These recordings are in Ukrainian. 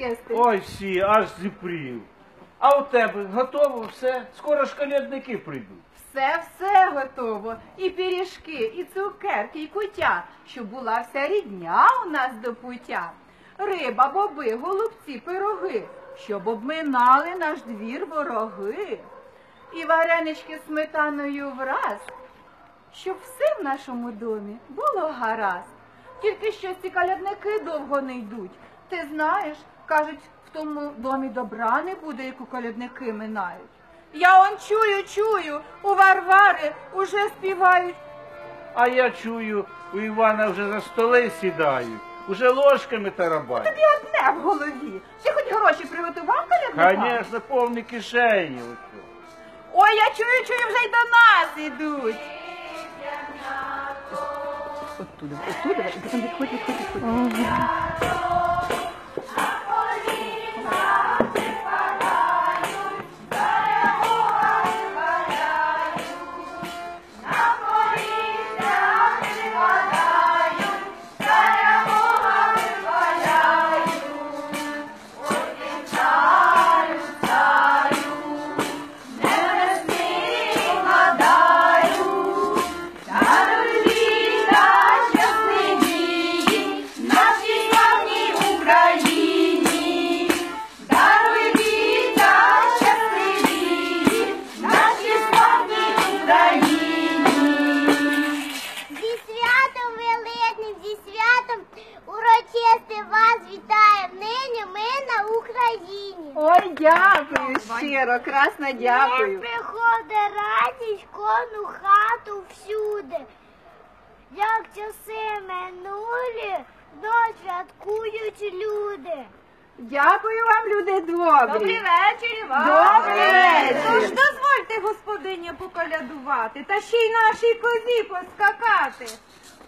урочистий. Ой, всі, аж зіпрів. А у тебе готово все? Скоро ж колядники прийдуть. Все, все готово. І пиріжки, і цукерки, і кутя, щоб була вся рідня у нас до пуття. Риба, боби, голубці, пироги, щоб обминали наш двір вороги. І варенички з сметаною враз, щоб все в нашому домі було гаразд. Тільки що ці калядники довго не йдуть. Ти знаєш, кажуть, в тому домі добра не буде, як у колядники минають. Я он чую, чую, у Варвари уже співають. А я чую, у Івана вже за столи сідають, уже ложками тарабають. Тобі одне в голові. Ти хоч гроші приготував колядникам? Конечно, повні кишені. Ой, я чую, чую, вже й до нас ідуть. Оттуда, оттуда, потім відходь, відходь, відходь. Щиро, красно Як дякую. приходить радість кожну хату всюди. Як часи минулі, досвяткують люди. Дякую вам, люди добрі. Добрий вечір, Іван. Добрий вечір. Тож дозвольте, господиня, поколядувати, та ще й нашій козі поскакати.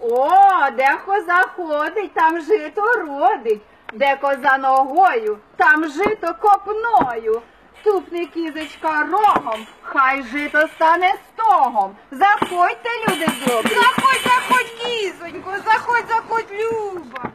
О, де коза ходить, там жито родить. Де коза ногою, там жито копною. Тупне кізочка рогом, хай жито стане стогом. Заходьте, люди добрі. Заходь, заходь, кізонько, заходь, заходь, Люба.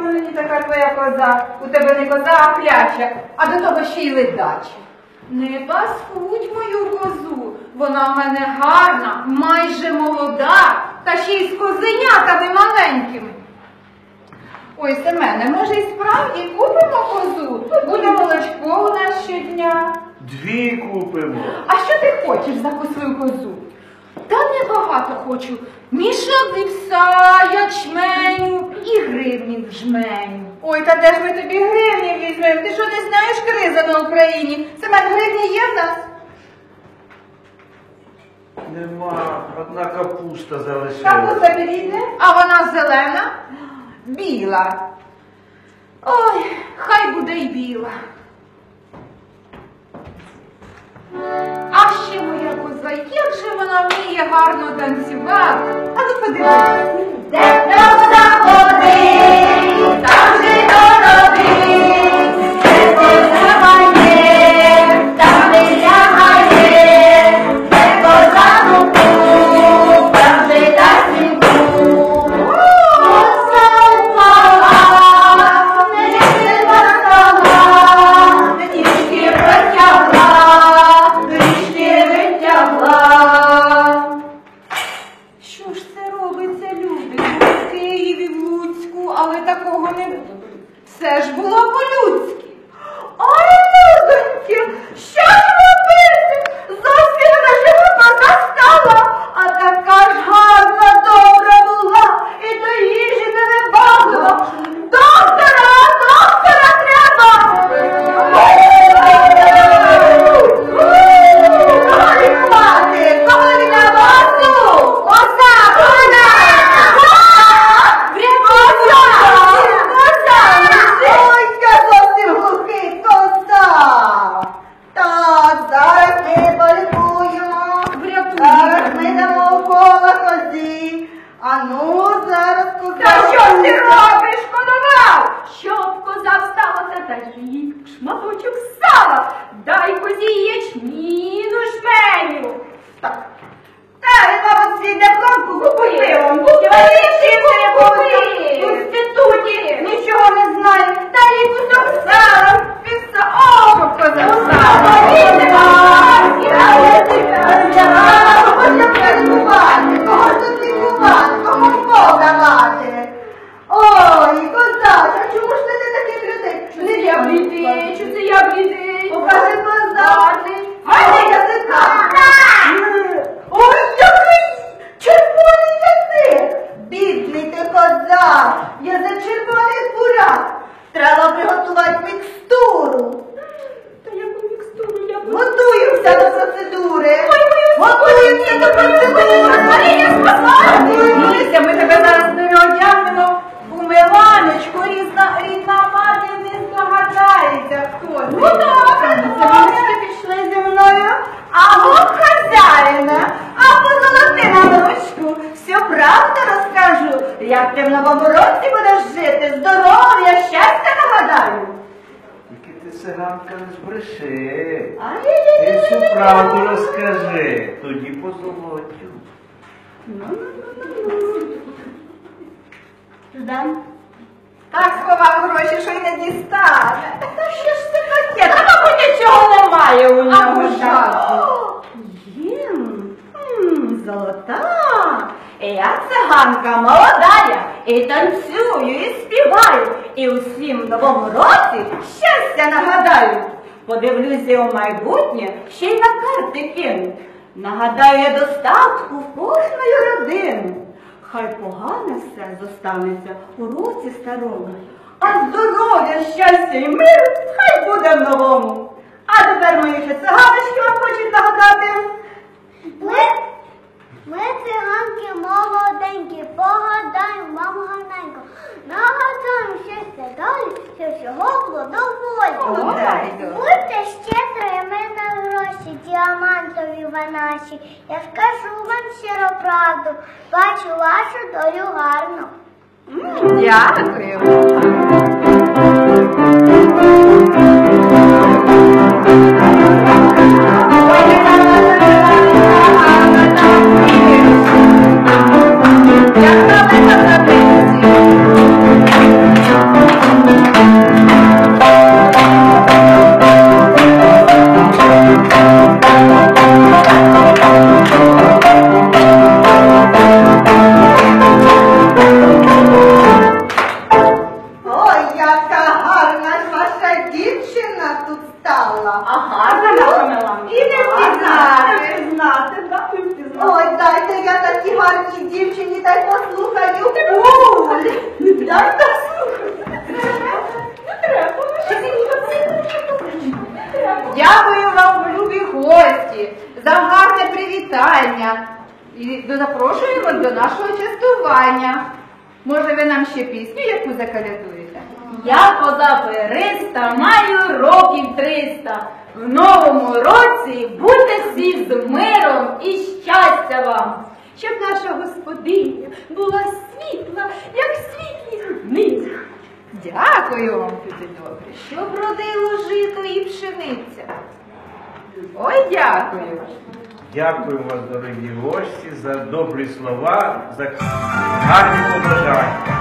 Мені така твоя коза? У тебе не коза, а кляча, а до того ще й ледача. Не паскудь мою козу, вона в мене гарна, майже молода, та ще й з козенятами маленькими. Ой, Семене, може й справді купимо козу? Буде молочко у нас щодня. Дві купимо. А що ти хочеш за свою козу? Та небагато хочу. Мішок вівса, ячменю і гривні в жменю. Ой, та де ж ми тобі гривні візьмемо? Ти що не знаєш криза на Україні? Семен, гривні є в нас? Нема, одна капуста залишилась. Капуста підійде, а вона зелена, біла. Ой, хай буде й біла. Як же вона вміє гарно танцювати. А ну подивись, та ж їй шматочок сала, дай козі ячміну козак, язик червоний буряк. Треба приготувати мікстуру. Та яку мікстуру я буду? Готуємося до процедури. Готуємося до процедури. Марія, спасай! Ми тебе зараз переодягнемо у Миланочку, різна, рідна мати не здогадається, хто це. Ну добре, добре, пішли зі мною. А от хазяїна, а позолоти на ручку, всю правду розкажу, як ти в новому році будеш жити, здоров'я, щастя нагадаю. Тільки ти циганка не збреши. Ти всю правду розкажи, тоді позолотю. Ждан. Так сховав гроші, що й не дістане. Та що ж це таке? Та мабуть нічого немає у нього. ну, Ждан. Їм. Золота. Я циганка молодая, і танцюю, і співаю, і усім новому році щастя нагадаю. Подивлюся у майбутнє, ще й на карти кину. Нагадаю достатку в кожної родини. Хай погане все зостанеться у році старому, а здоров'я, щастя і мир хай буде в новому. А тепер мої ще циганочки вам хочуть нагадати. Ми, циганки молоденькі, погадаємо вам гарненько. Нагадаємо щастя далі, що всього плодоволі. Молодець. Будьте щедрими на гроші, діамантові ви наші. Я скажу вам щиро правду, бачу вашу долю гарну. Дякую. Привітання. І запрошуємо до нашого частування. Може, ви нам ще пісню яку закалядуєте? Я периста, маю років триста. В новому році будьте всі з миром і щастя вам. Щоб наша господиня була світла, як світлі дни. Дякую вам, люди добрі, щоб родило жито і пшениця. Ой, дякую. Дякую вас, дорогі гості, за добрі слова, за гарні побажання.